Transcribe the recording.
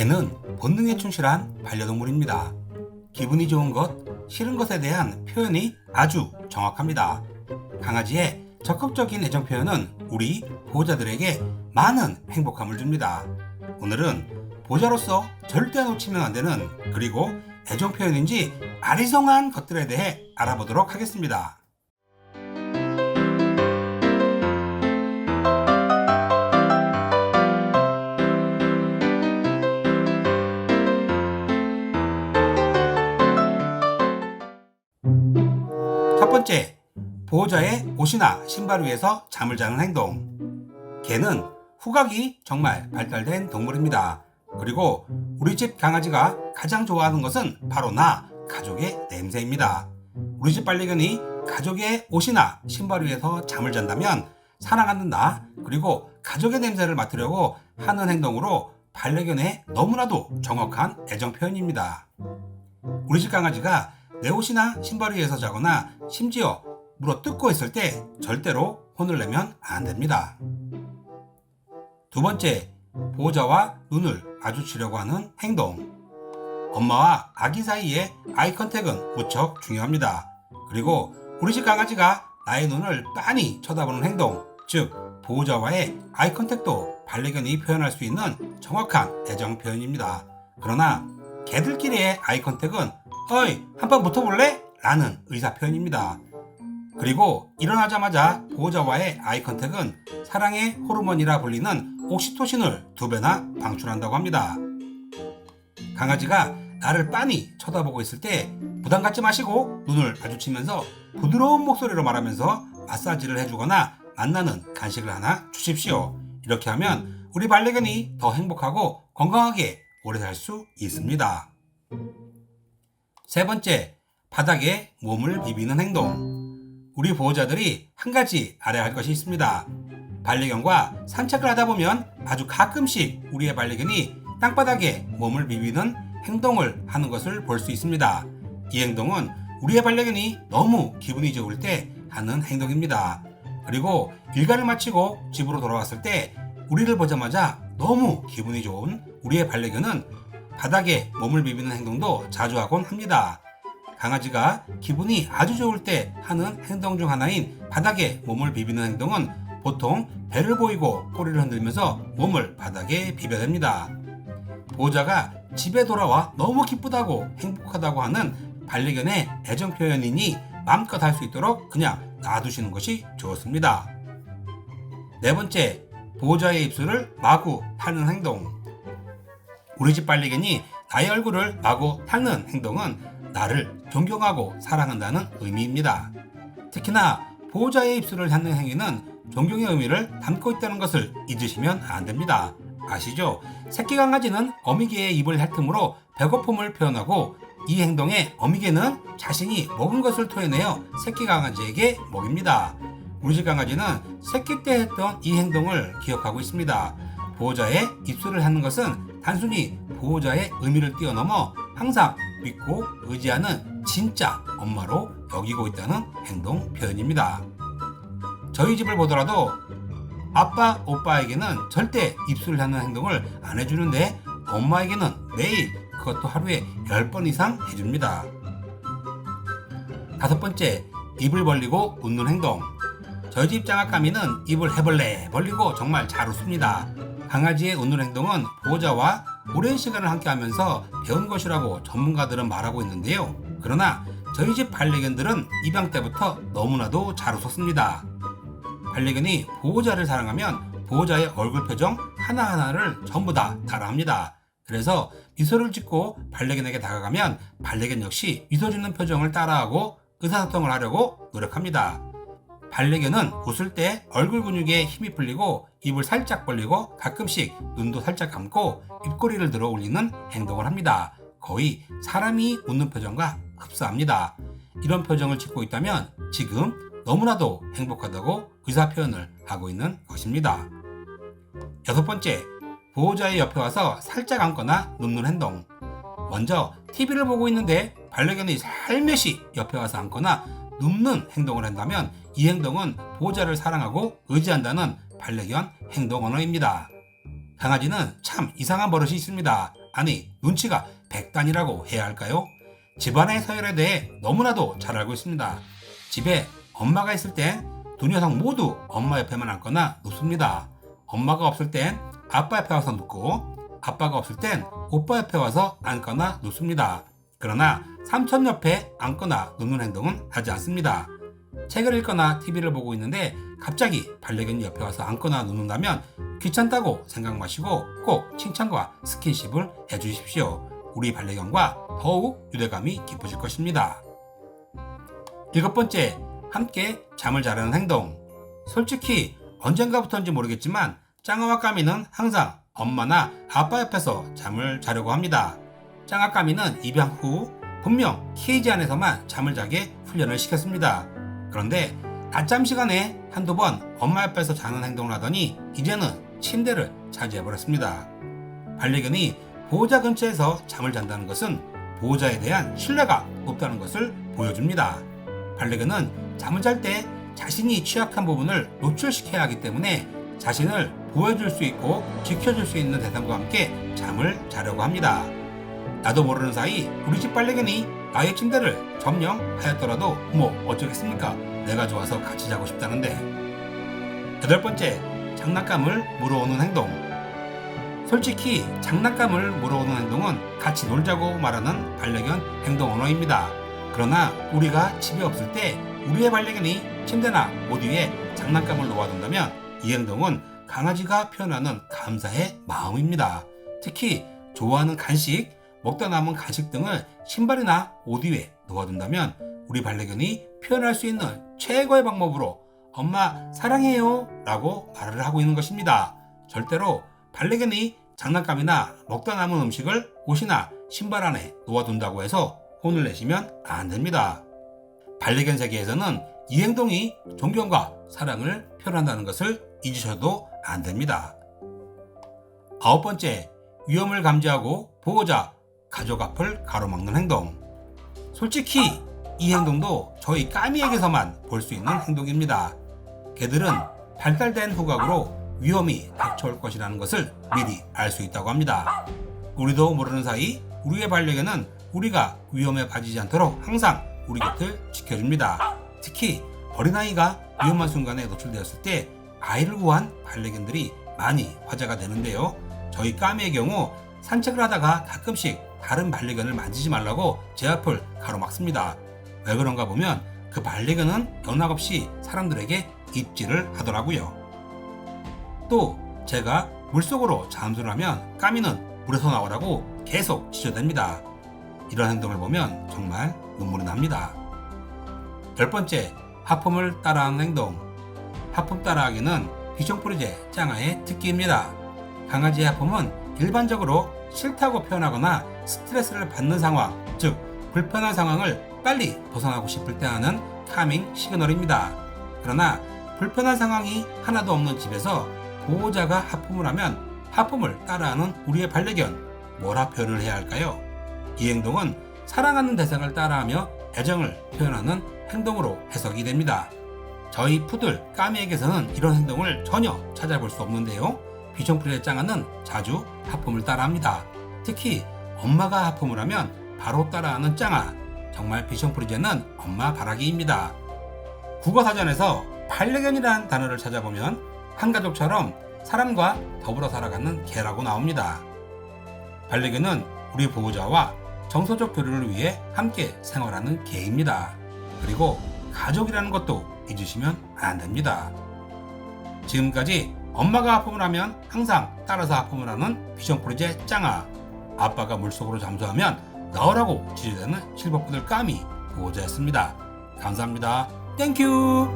개는 본능에 충실한 반려동물입니다. 기분이 좋은 것, 싫은 것에 대한 표현이 아주 정확합니다. 강아지의 적극적인 애정 표현은 우리 보호자들에게 많은 행복함을 줍니다. 오늘은 보호자로서 절대 놓치면 안 되는 그리고 애정 표현인지 아리송한 것들에 대해 알아보도록 하겠습니다. 첫 번째, 보호자의 옷이나 신발 위에서 잠을 자는 행동. 개는 후각이 정말 발달된 동물입니다. 그리고 우리 집 강아지가 가장 좋아하는 것은 바로 나, 가족의 냄새입니다. 우리 집 반려견이 가족의 옷이나 신발 위에서 잠을 잔다면 사랑하는 나, 그리고 가족의 냄새를 맡으려고 하는 행동으로 반려견의 너무나도 정확한 애정 표현입니다. 우리 집 강아지가 내 옷이나 신발 위에서 자거나 심지어 물어 뜯고 있을 때 절대로 혼을 내면 안 됩니다. 두 번째, 보호자와 눈을 마주치려고 하는 행동. 엄마와 아기 사이의 아이 컨택은 무척 중요합니다. 그리고 우리 집 강아지가 나의 눈을 빤히 쳐다보는 행동, 즉 보호자와의 아이 컨택도 반려견이 표현할 수 있는 정확한 애정 표현입니다. 그러나 개들끼리의 아이 컨택은 어이 한번 붙어볼래? 라는 의사 표현입니다. 그리고 일어나자마자 보호자와의 아이 컨택은 사랑의 호르몬이라 불리는 옥시토신을 두 배나 방출한다고 합니다. 강아지가 나를 빤히 쳐다보고 있을 때 부담 갖지 마시고 눈을 마주치면서 부드러운 목소리로 말하면서 마사지를 해주거나 만나는 간식을 하나 주십시오. 이렇게 하면 우리 반려견이 더 행복하고 건강하게 오래 살 수 있습니다. 세 번째, 바닥에 몸을 비비는 행동. 우리 보호자들이 한 가지 알아야 할 것이 있습니다. 반려견과 산책을 하다 보면 아주 가끔씩 우리의 반려견이 땅바닥에 몸을 비비는 행동을 하는 것을 볼 수 있습니다. 이 행동은 우리의 반려견이 너무 기분이 좋을 때 하는 행동입니다. 그리고 일과를 마치고 집으로 돌아왔을 때 우리를 보자마자 너무 기분이 좋은 우리의 반려견은 바닥에 몸을 비비는 행동도 자주 하곤 합니다. 강아지가 기분이 아주 좋을 때 하는 행동 중 하나인 바닥에 몸을 비비는 행동은 보통 배를 보이고 꼬리를 흔들면서 몸을 바닥에 비벼댑니다. 보호자가 집에 돌아와 너무 기쁘다고 행복하다고 하는 반려견의 애정 표현이니 마음껏 할 수 있도록 그냥 놔두시는 것이 좋습니다. 네 번째, 보호자의 입술을 마구 핥는 행동. 우리 집 반려견이 나의 얼굴을 마구 핥는 행동은 나를 존경하고 사랑한다는 의미입니다. 특히나 보호자의 입술을 핥는 행위는 존경의 의미를 담고 있다는 것을 잊으시면 안 됩니다. 아시죠? 새끼 강아지는 어미개의 입을 핥음으로 배고픔을 표현하고 이 행동에 어미개는 자신이 먹은 것을 토해내어 새끼 강아지에게 먹입니다. 우리 집 강아지는 새끼 때 했던 이 행동을 기억하고 있습니다. 보호자의 입술을 핥는 것은 단순히 보호자의 의미를 뛰어넘어 항상 믿고 의지하는 진짜 엄마로 여기고 있다는 행동 표현입니다. 저희 집을 보더라도 아빠, 오빠에게는 절대 입술을 하는 행동을 안 해주는데 엄마에게는 매일 그것도 하루에 10번 이상 해줍니다. 다섯 번째, 입을 벌리고 웃는 행동. 저희 집 장학가미는 입을 해벌레 벌리고 정말 잘 웃습니다. 강아지의 웃는 행동은 보호자와 오랜 시간을 함께 하면서 배운 것이라고 전문가들은 말하고 있는데요. 그러나 저희 집 반려견들은 입양 때부터 너무나도 잘 웃었습니다. 반려견이 보호자를 사랑하면 보호자의 얼굴 표정 하나하나를 전부 다 따라합니다. 그래서 미소를 짓고 반려견에게 다가가면 반려견 역시 미소 짓는 표정을 따라하고 의사소통을 하려고 노력합니다. 반려견은 웃을 때 얼굴 근육에 힘이 풀리고 입을 살짝 벌리고 가끔씩 눈도 살짝 감고 입꼬리를 들어 올리는 행동을 합니다. 거의 사람이 웃는 표정과 흡사합니다. 이런 표정을 짓고 있다면 지금 너무나도 행복하다고 의사 표현을 하고 있는 것입니다. 여섯 번째, 보호자의 옆에 와서 살짝 앉거나 눕는 행동. 먼저 TV를 보고 있는데 반려견이 살며시 옆에 와서 앉거나 눕는 행동을 한다면 이 행동은 보호자를 사랑하고 의지한다는 반려견 행동 언어입니다. 강아지는 참 이상한 버릇이 있습니다. 아니 눈치가 백단이라고 해야 할까요? 집안의 서열에 대해 너무나도 잘 알고 있습니다. 집에 엄마가 있을 땐 두 녀석 모두 엄마 옆에만 앉거나 눕습니다. 엄마가 없을 땐 아빠 옆에 와서 눕고 아빠가 없을 땐 오빠 옆에 와서 앉거나 눕습니다. 그러나 삼촌 옆에 앉거나 눕는 행동은 하지 않습니다. 책을 읽거나 TV를 보고 있는데 갑자기 반려견이 옆에 와서 앉거나 눕는다면 귀찮다고 생각 마시고 꼭 칭찬과 스킨십을 해주십시오. 우리 반려견과 더욱 유대감이 깊어질 것입니다. 일곱 번째, 함께 잠을 자려는 행동. 솔직히 언젠가부터인지 모르겠지만 짱아와 까미는 항상 엄마나 아빠 옆에서 잠을 자려고 합니다. 짱아 까미는 입양 후 분명 케이지 안에서만 잠을 자게 훈련을 시켰습니다. 그런데 낮잠 시간에 한두 번 엄마 옆에서 자는 행동을 하더니 이제는 침대를 차지해버렸습니다. 반려견이 보호자 근처에서 잠을 잔다는 것은 보호자에 대한 신뢰가 높다는 것을 보여줍니다. 반려견은 잠을 잘 때 자신이 취약한 부분을 노출시켜야 하기 때문에 자신을 보여줄 수 있고 지켜줄 수 있는 대상과 함께 잠을 자려고 합니다. 나도 모르는 사이 우리 집 반려견이 나의 침대를 점령하였더라도 뭐 어쩌겠습니까? 내가 좋아서 같이 자고 싶다는데. 여덟 번째, 장난감을 물어오는 행동. 솔직히 장난감을 물어오는 행동은 같이 놀자고 말하는 반려견 행동 언어입니다. 그러나 우리가 집에 없을 때 우리의 반려견이 침대나 옷 위에 장난감을 놓아둔다면 이 행동은 강아지가 표현하는 감사의 마음입니다. 특히 좋아하는 간식, 먹다 남은 간식 등을 신발이나 옷 위에 놓아둔다면 우리 반려견이 표현할 수 있는 최고의 방법으로 엄마 사랑해요 라고 말을 하고 있는 것입니다. 절대로 반려견이 장난감이나 먹다 남은 음식을 옷이나 신발 안에 놓아둔다고 해서 혼을 내시면 안 됩니다. 반려견 세계에서는 이 행동이 존경과 사랑을 표현한다는 것을 잊으셔도 안 됩니다. 아홉 번째, 위험을 감지하고 보호자, 가족 앞을 가로막는 행동. 솔직히 이 행동도 저희 까미에게서만 볼 수 있는 행동입니다. 개들은 발달된 후각으로 위험이 닥쳐올 것이라는 것을 미리 알 수 있다고 합니다. 우리도 모르는 사이 우리의 반려견은 우리가 위험에 빠지지 않도록 항상 우리 곁을 지켜줍니다. 특히 어린아이가 위험한 순간에 노출되었을 때 아이를 구한 반려견들이 많이 화제가 되는데요. 저희 까미의 경우 산책을 하다가 가끔씩 다른 반려견을 만지지 말라고 제 앞을 가로막습니다. 왜 그런가 보면 그 반려견은 연락없이 사람들에게 입질을 하더라고요. 또 제가 물속으로 잠수를 하면 까미는 물에서 나오라고 계속 지저댑니다. 이런 행동을 보면 정말 눈물이 납니다. 열 번째, 하품을 따라하는 행동. 하품 따라하기는 비숑프리제 짱아의 특기입니다. 강아지의 하품은 일반적으로 싫다고 표현하거나 스트레스를 받는 상황, 즉 불편한 상황을 빨리 벗어나고 싶을 때 하는 카밍 시그널입니다. 그러나 불편한 상황이 하나도 없는 집에서 보호자가 하품을 하면 하품을 따라하는 우리의 반려견 뭐라 표현을 해야 할까요? 이 행동은 사랑하는 대상을 따라하며 애정을 표현하는 행동으로 해석이 됩니다. 저희 푸들 까미에게서는 이런 행동을 전혀 찾아볼 수 없는데요. 비숑프리의 짱아는 자주 하품을 따라합니다. 특히 엄마가 하품을 하면 바로 따라하는 짱아. 정말 비숑프리제는 엄마 바라기입니다. 국어사전에서 반려견이라는 단어를 찾아보면 한 가족처럼 사람과 더불어 살아가는 개라고 나옵니다. 반려견은 우리 보호자와 정서적 교류를 위해 함께 생활하는 개입니다. 그리고 가족이라는 것도 잊으시면 안 됩니다. 지금까지 엄마가 하품을 하면 항상 따라서 하품을 하는 비숑프리제 짱아 아빠가 물속으로 잠수하면 나오라고 지지되는 실버푸들 까미 보호자였습니다. 감사합니다. 땡큐